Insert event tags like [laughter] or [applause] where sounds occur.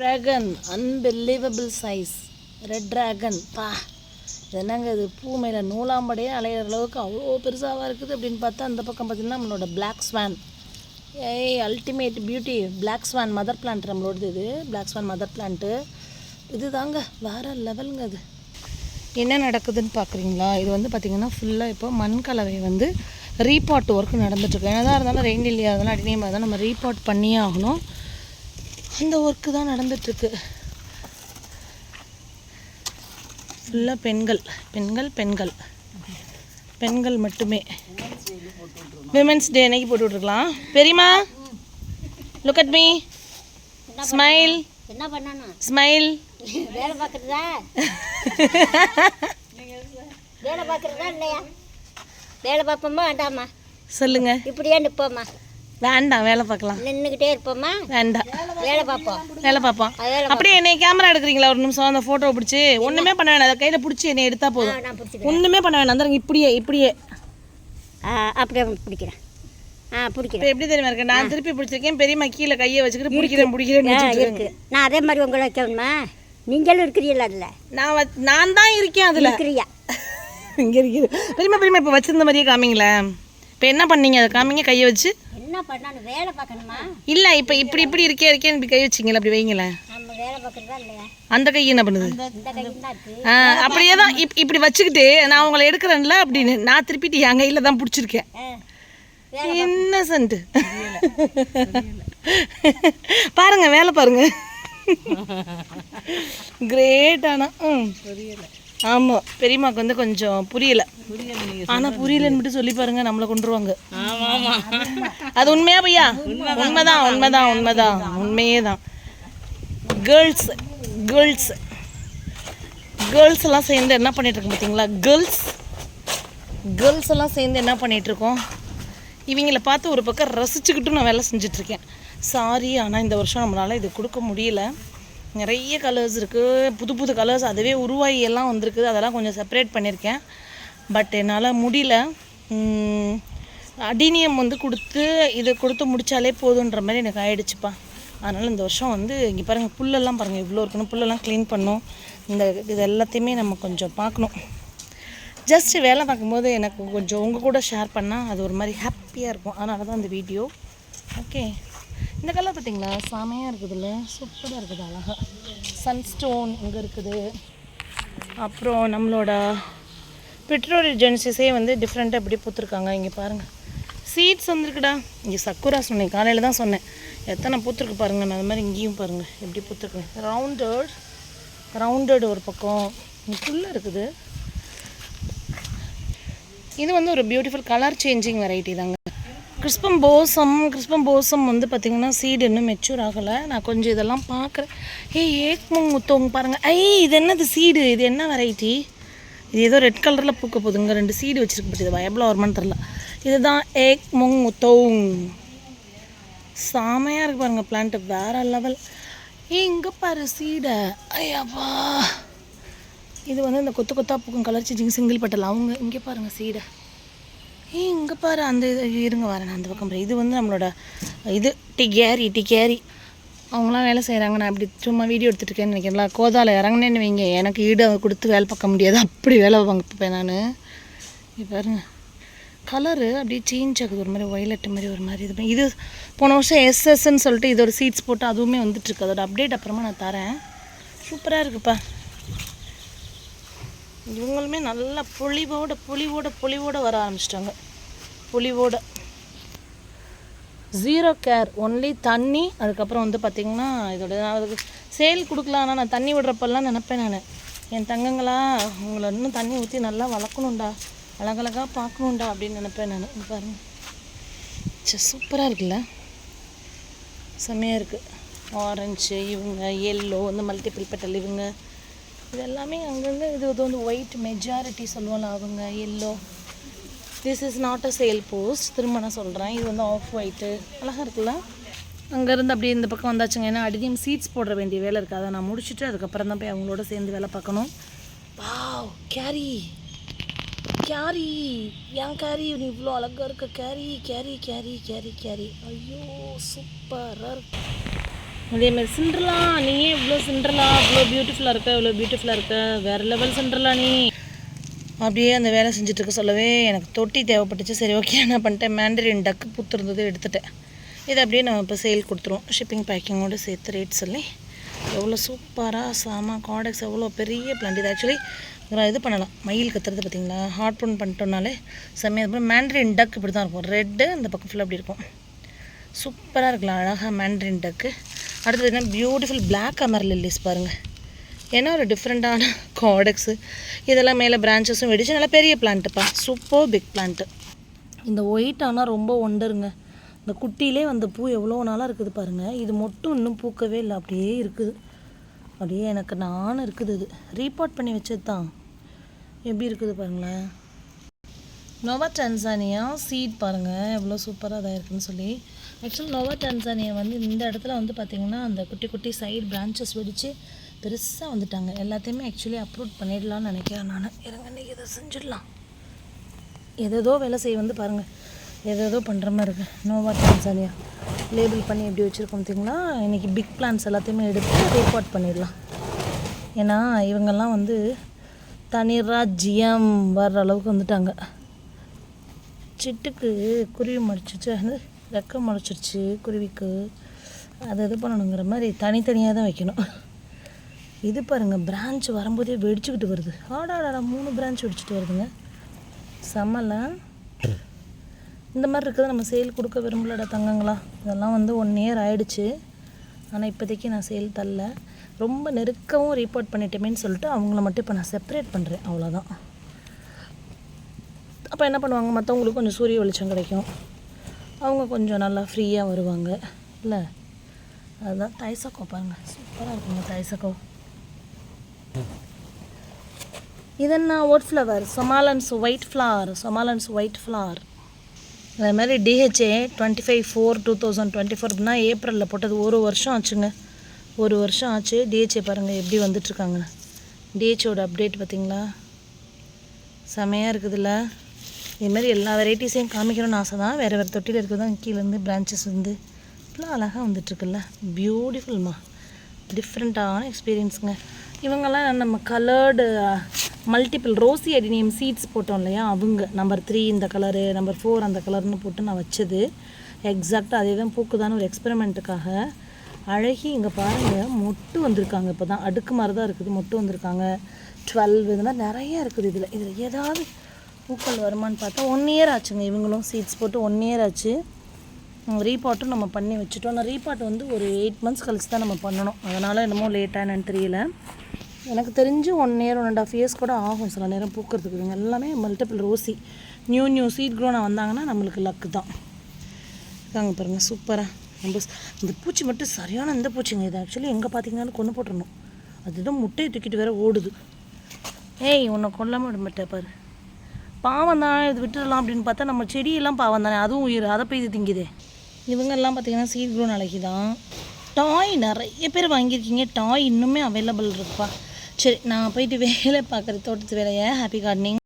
Dragon unbelievable size red dragon பா. என்னங்க இது? பூ மேலே நூலாம்படையே அலையிற அளவுக்கு அவ்வளோ பெருசாக இருக்குது அப்படின்னு பார்த்தா அந்த பக்கம் பார்த்திங்கன்னா நம்மளோட பிளாக் ஸ்வான் ஏய் ultimate beauty black swan mother plant நம்மளோடது இது. பிளாக் ஸ்வான் மதர் பிளான்ட்டு இது தாங்க வேறு லெவலுங்க அது. என்ன நடக்குதுன்னு பார்க்குறீங்களா? இது வந்து பார்த்திங்கன்னா ஃபுல்லாக இப்போ மண் கலவை வந்து ரீபாட் ஒர்க் நடந்துட்டுருக்கு. என்னதான் இருந்தாலும் ரெயின் இல்லையா அதெல்லாம் அடிநேமாக இருந்தால் நம்ம ரீபாட் பண்ணியே ஆகணும். அந்த ஒர்க்கு தான் நடந்துட்டுருக்கு. ஃபுல்லாக பெண்கள். பெண்கள் பெண்கள். பெண்கள் மட்டுமே. விமென்ஸ் டே அன்னைக்கு போட்டு விட்ருக்கலாம் பெரியம்மா லுக் அட் மீ ஸ்மைல் என்ன பண்ணணும்? ஸ்மைல் வேலை பார்க்குறதா? வேலை பார்க்குறதா இல்லையா? வேலை பார்ப்போமா? வேண்டாமா? சொல்லுங்க. இப்படியே நிற்போமா வேண்டாம் வேலை பார்க்கலாம். நின்றுக்கிட்டே இருப்போமா? வேண்டாம். வேலை பார்ப்போம். வேலை பார்ப்போம். அப்படியே என்னை கேமரா எடுக்கிறீங்களா? ஒரு நிமிஷம் அந்த ஃபோட்டோ பிடிச்சி. ஒன்றுமே பண்ண வேணாம். அதை கையில் பிடிச்சி என்னை எடுத்தா ஆ, போதும். ஒன்றுமே பண்ண வேணாம். அந்த இப்படியே இப்படியே. அப்படியே பிடிக்கிறேன். ஆ பிடிக்கிறேன். இப்போ எப்படி தெரியுமா இருக்கு? நான் திருப்பி பிடிச்சிருக்கேன். பெரியம்மா கீழே கையை வச்சுக்கிட்டு பிடிக்கிறேன் வச்சுட்டு இருக்கு. நான் அதே மாதிரி உங்களை வைக்கணுமா? நீங்களும் இருக்கிறீங்களா அதில்? நான் நான் தான் இருக்கேன் அதில். இருக்கிறியா? இங்கே இருக்குது பெரியம்மா பெரியம்மா இப்போ வச்சிருந்த மாதிரியே காமிங்களேன். இப்போ என்ன பண்ணீங்க? அதை காமிங்க கையை வச்சு. என்ன பண்ணணும் வேலை பார்க்கணுமா? இல்லை இப்போ இப்படி இப்படி இருக்கே இருக்கேன்னு இப்படி கை வச்சிங்களா அப்படி வைங்களேன். நம்ம வேலை பார்க்குறதா இல்லையா? அந்த கை என்ன பண்ணுது? அப்படியே தான் இப் இப்படி வச்சுக்கிட்டு நான் உங்களை எடுக்கிறேன்ல அப்படின்னு நான் திருப்பிட்டு என் கையில் தான் பிடிச்சிருக்கேன். இன்னசென்ட் [laughs] பாருங்க வேலை பாருங்க. [laughs] கிரேட் ஆனா ம். ஆமா. பெரியம்மாக்கு வந்து கொஞ்சம் புரியல. ஆனா புரியலன்னு மட்டும் சொல்லி பாருங்க நம்மளை கொண்டுருவாங்க அது உண்மையா பையா உண்மைதான். உண்மைதான் உண்மைதான் உண்மையே தான் கேர்ள்ஸ் கேர்ள்ஸ் கேர்ள்ஸ் எல்லாம் சேர்ந்து என்ன பண்ணிட்டு இருக்கோம் பார்த்தீங்களா கேர்ள்ஸ் கேர்ள்ஸ் எல்லாம் சேர்ந்து என்ன பண்ணிட்டு இருக்கோம் இவங்கள பார்த்து ஒரு பக்கம் ரசிச்சுக்கிட்டும் நான் வேலை செஞ்சிட்ருக்கேன். சாரி ஆனால் இந்த வருஷம் நம்மளால் இது கொடுக்க முடியல. நிறைய கலர்ஸ் இருக்குது புது புது கலர்ஸ் அதுவே உருவாகி எல்லாம் வந்திருக்குது. அதெல்லாம் கொஞ்சம் செப்பரேட் பண்ணியிருக்கேன் பட் என்னால் முடியல. அடினியம் வந்து கொடுத்து இதை கொடுத்து முடித்தாலே போதுன்ற மாதிரி எனக்கு ஆயிடுச்சுப்பா. அதனால் இந்த வருஷம் வந்து இங்கே பாருங்கள் புல்லெல்லாம் பாருங்கள் இவ்வளோ இருக்கணும். புல்லெல்லாம் க்ளீன் பண்ணும் இந்த இது எல்லாத்தையுமே நம்ம கொஞ்சம் பார்க்கணும். ஜஸ்ட் வேலை பார்க்கும்போது எனக்கு கொஞ்சம் உங்கள் கூட ஷேர் பண்ணால் அது ஒரு மாதிரி ஹாப்பியாக இருக்கும். அதனால தான் இந்த வீடியோ ஓகே இந்த கலர் பார்த்தீங்களா செமையாக இருக்குதுல்ல? சூப்பராக இருக்குது அழகா. சன்ஸ்டோன் இங்கே இருக்குது. அப்புறம் நம்மளோட பெட்ரோல் ஏஜென்சிஸே வந்து டிஃப்ரெண்ட்டாக இப்படி பூத்துருக்காங்க. இங்கே பாருங்கள் சீட்ஸ் வந்துருக்குடா. இங்கே சக்குரா சொன்னேன். காலையில் தான் சொன்னேன். எத்தனை பூத்துருக்கு பாருங்கள் நான் அது மாதிரி இங்கேயும் பாருங்கள் எப்படி பூத்துருக்கு. ரவுண்டட் ரவுண்டட் ஒரு பக்கம். ஃபுல்லாக இருக்குது. இது வந்து ஒரு பியூட்டிஃபுல் கலர் சேஞ்சிங் வெரைட்டி தாங்க. கிறிஸ்பம் போசம் கிறிஸ்பம் போசம் வந்து பார்த்திங்கன்னா சீடு இன்னும் மெச்சூர் ஆகலை. நான் கொஞ்சம் இதெல்லாம் பார்க்குறேன். ஏய் ஏக்மங் முத்தவங்க பாருங்கள் ஐ இது என்னது சீடு இது என்ன வெரைட்டி இது ஏதோ ரெட் கலரில் பூக்க போதுங்க. ரெண்டு சீடு வச்சுருக்கு பட் இது வயபிள் வருமானு தெரில இதுதான் ஏக் முங் முத்தோங் செமையாக இருக்கு பாருங்கள் பிளான்ட்டு வேற லெவல் ஏய் இங்கே பாரு சீடை ஐயாப்பா. இது வந்து இந்த கொத்து கொத்தா பூக்கும் கலர் சேஞ்சிங் சிங்கிள் பட்டல் அவங்க இங்கே பாருங்கள் சீடை ஏய் இங்கே பாரு அந்த இது இருங்க வரேன் அந்த பக்கம் பாரு. இது வந்து நம்மளோட இது டிகேரி டிகேரி அவங்களாம் வேலை செய்கிறாங்க நான் அப்படி சும்மா வீடியோ எடுத்துகிட்டு இருக்கேன்னு நினைக்கிறேன்ல கோதாவில் இறங்கினேன்னு வைங்க. எனக்கு ஈடு கொடுத்து வேலை பார்க்க முடியாது. அப்படி வேலை பார்ப்பேன் நான். இது பாருங்க. கலரு அப்படியே சேஞ்ச் ஆகுது ஒரு மாதிரி ஒய்லட் மாதிரி ஒரு மாதிரி இது இது போன வருஷம் எஸ்எஸ்ன்னு சொல்லிட்டு இதோட சீட்ஸ் போட்டு அதுவுமே வந்துட்டுருக்கு. அதோட அப்டேட் அப்புறமா நான் தரேன். சூப்பராக இருக்குப்பா. இவங்களுமே நல்லா புளிவோட புளிவோட புளிவோட வர ஆரம்பிச்சிட்டாங்க. புளிவோட. ஜீரோ கேர் ஒன்லி தண்ணி அதுக்கப்புறம் வந்து பார்த்திங்கன்னா இதோட நான் அதுக்கு சேல் கொடுக்கலாம். ஆனால் நான் தண்ணி விடுறப்பெல்லாம் நினப்பேன் நான். என் தங்கங்களா உங்களை இன்னும் தண்ணி ஊற்றி நல்லா வளர்க்கணும்டா அழகழகாக பார்க்கணுண்டா அப்படின்னு நினப்பேன் நான். பாருங்க. சரி சூப்பராக இருக்குல்ல? செம்மையாக இருக்குது ஆரஞ்சு இவங்க எல்லோ இந்த மல்டிபிள் பெட்டல் இவங்க. இது எல்லாமே அங்கங்கே இது இது வந்து ஒயிட் மெஜாரிட்டி சொல்லுவோம்ல அவங்க hello this is not a sale post திரும்ப நான் சொல்கிறேன் இது வந்து ஆஃப் ஒயிட்டு அழகாக இருக்குல்ல? அங்கேருந்து அப்படியே இந்த பக்கம் வந்தாச்சுங்க. ஏன்னா அடியும் சீட்ஸ் போட வேண்டிய வேலை இருக்குது அதை நான் முடிச்சுட்டு அதுக்கப்புறம் தான் போய் அவங்களோட சேர்ந்து வேலை பார்க்கணும். வாவ் கேரி கேரி ஏன் கேரி நீ இவ்வளோ அழகாக இருக்க. Carrie Carrie Carrie Carrie Carrie ஐயோ சூப்பராக இருக்கு. அதே மாதிரி சிண்ட்ரலா நீ ஏன் இவ்வளோ சிண்ட்ரலா? இவ்வளோ பியூட்டிஃபுல்லாக இருக்க இவ்வளோ பியூட்டிஃபுல்லாக இருக்க? வேறு லெவல் சிண்ட்ரலா நீ. அப்படியே அந்த வேலை செஞ்சுட்டு இருக்க சொல்லவே எனக்கு தொட்டி தேவைப்பட்டுச்சு. சரி ஓகே நான் பண்ணிட்டேன்? மேண்டரின் டக்கு பூத்துருந்தது எடுத்துட்டேன். இதை அப்படியே நம்ம இப்போ சேல் கொடுத்துருவோம். ஷிப்பிங் பேக்கிங்கோடு சேர்த்து ரேட் சொல்லி. எவ்வளோ சூப்பராக சாமா காடெக்ஸ் எவ்வளோ பெரிய பிளான்ட் இது ஆக்சுவலி இது பண்ணலாம். மயில் கத்துறது பார்த்தீங்களா? ஹாட் ப்ரௌன் பண்ணிட்டோம்னாலே செம்மையாக இருக்கும். மேண்டரின் டக் இப்படி தான் இருக்கும். ரெட்டு அந்த பக்கம் ஃபுல்லாக அப்படி இருக்கும். சூப்பராக இருக்கலாம் அழகாக மேண்ட்ரின் டக்கு அடுத்தது என்ன? பியூட்டிஃபுல் பிளாக் அமர் லில்லிஸ் பாருங்கள் ஏன்னா ஒரு டிஃப்ரெண்ட்டான காடெக்ஸு இதெல்லாம் மேலே பிரான்ச்சஸும் வெடிச்சு நல்லா பெரிய பிளான்ட்டுப்பா சூப்பர் பிக் பிளான்ட்டு இந்த ஒயிட் ஆனால் ரொம்ப ஒண்டருங்க இந்த குட்டியிலே வந்த பூ எவ்வளோ நாளாக இருக்குது பாருங்கள் இது மட்டும் இன்னும் பூக்கவே இல்லை அப்படியே இருக்குது. அப்படியே எனக்கு நானும் இருக்குது இது. ரீபார்ட் பண்ணி வச்சது தான் எப்படி இருக்குது பாருங்களேன். நோவா டன்சானியா சீட் பாருங்கள் எவ்வளோ சூப்பராக இதாக இருக்குன்னு சொல்லி. ஆக்சுவலி நோவா டன்சானியா வந்து இந்த இடத்துல வந்து பார்த்திங்கன்னா அந்த குட்டி குட்டி சைடு பிரான்ச்சஸ் வெடித்து பெருசாக வந்துட்டாங்க. எல்லாத்தையுமே ஆக்சுவலி அப்ரூவ் பண்ணிடலாம்னு நினைக்கிறேன் நான். இறங்க இன்றைக்கி இதை செஞ்சிடலாம். எதேதோ வேலை செய்ய வந்து பாருங்கள் எதோ பண்ணுற மாதிரி இருக்குது நோவா டான்சானியா லேபிள் பண்ணி எப்படி வச்சுருக்கோம் பார்த்திங்கன்னா இன்றைக்கி பிக் பிளான்ஸ் எல்லாத்தையுமே எடுத்து ரிப்போர்ட் பண்ணிடலாம். ஏன்னா இவங்கெல்லாம் வந்து தனிராஜ்யம் வர்ற அளவுக்கு வந்துட்டாங்க. சிட்டுக்கு குருவி முளைச்சிச்சு. அது ரெக்கம் முளைச்சிருச்சு குருவிக்கு. அதை இது பண்ணணுங்கிற மாதிரி தனித்தனியாக தான் வைக்கணும். இது பாருங்கள் பிரான்ச் வரும்போதே வெடிச்சுக்கிட்டு வருது. ஆடாடாடா மூணு பிரான்ச் வெடிச்சிட்டு வருதுங்க. செம்மலாம் இந்த மாதிரி இருக்கிறத நம்ம சேல் கொடுக்க விரும்பலடா தங்கங்களா? இதெல்லாம் வந்து ஒன் இயர் ஆயிடுச்சு. ஆனால் இப்போதைக்கு நான் சேல் தரல. ரொம்ப நெருக்கவும் ரீப்போர்ட் பண்ணிட்டேமேன்னு சொல்லிட்டு அவங்கள மட்டும் இப்போ நான் செப்பரேட் பண்ணுறேன் அவ்வளோதான் அப்போ என்ன பண்ணுவாங்க? மற்றவங்களுக்கு கொஞ்சம் சூரிய வெளிச்சம் கிடைக்கும். அவங்க கொஞ்சம் நல்லா ஃப்ரீயாக வருவாங்க. இல்லை? அதுதான் தைசக்கோ பாருங்க. சூப்பராக இருக்குங்க தைசக்கோ இதென்ன ஓட் flower சொமாலன்ஸ் white flower சொமாலன்ஸ் white flower அதே மாதிரி DHA twenty five four two thousand twenty ஃபோர்னா ஏப்ரலில் போட்டது ஒரு வருஷம் ஆச்சுங்க. ஒரு வருஷம் ஆச்சு. டிஹெச்ஏ பாருங்கள் எப்படி வந்துட்டுருக்காங்க டிஹெச்ஓட அப்டேட் பார்த்தீங்களா? செமையாக இருக்குதுல்ல? இதுமாரி எல்லா வெரைட்டிஸையும் காமிக்கணும்னு ஆசை தான் வேறு வேறு தொட்டியில் இருக்கிறது தான் கீழேருந்து பிரான்ச்சஸ் வந்து இவ்வளோ அழகாக வந்துட்டுருக்குல்ல. பியூட்டிஃபுல்மா டிஃப்ரெண்ட்டான எக்ஸ்பீரியன்ஸுங்க இவங்கெல்லாம் நம்ம coloured multiple rosy adenium seeds போட்டோம் இல்லையா? அவங்க. நம்பர் த்ரீ இந்த கலரு நம்பர் ஃபோர் அந்த கலர்னு போட்டு நான் வச்சது. எக்ஸாக்டாக அதே தான் பூக்குதான்னு ஒரு எக்ஸ்பெரிமெண்ட்டுக்காக அழகி இங்கே பாருங்கள் மொட்டு வந்திருக்காங்க இப்போ தான் அடுக்கு மாதிரி தான் இருக்குது மொட்டு வந்திருக்காங்க. டுவெல் இது மாதிரி இருக்குது இதில். இதில் ஏதாவது பூக்கள் வருமான்னு பார்த்தா ஒன் இயர் ஆச்சுங்க. இவங்களும் சீட்ஸ் போட்டு ஒன் இயர் ஆச்சு. ரீபாட்டும் நம்ம பண்ணி வச்சுட்டோம். ஆனால் ரீபாட் வந்து ஒரு எயிட் மந்த்ஸ் கழிச்சு தான் நம்ம பண்ணணும். அதனால் என்னமோ லேட்டானு தெரியல. எனக்கு தெரிஞ்சு one year one and half years கூட ஆகும் சில நேரம் பூக்கிறதுக்கு. இவங்க எல்லாமே multiple rosy. New new seed க்ரோனாக வந்தாங்கன்னா நம்மளுக்கு லக்கு தான். இருக்காங்க பாருங்கள் சூப்பராக ரொம்ப இந்த பூச்சி மட்டும் சரியான இந்த பூச்சிங்க. இது ஆக்சுவலி எங்கே பார்த்தீங்கன்னாலும் கொண்டு போட்டுடணும் அதுதான் முட்டையை தூக்கிட்டு வேற ஓடுது. ஏய் உன்னை கொல்லாமல் விட மாட்டேன் பாரு. பாவம் தான் இது விட்டுடலாம் அப்படின்னு பார்த்தா நம்ம செடியெல்லாம் பாவம் தானே அதுவும் உயிர் அதை போய் இது திங்குதே. இவங்கெல்லாம் பார்த்தீங்கன்னா சீட் க்ரோ நாளைக்கு தான். டாய் நிறைய பேர் வாங்கியிருக்கீங்க டாய் இன்னுமே அவைலபிள் இருக்குப்பா. சரி நான் போயிட்டு வேலை பார்க்குற தோட்டத்து வேலையை ஹாப்பி கார்டனிங்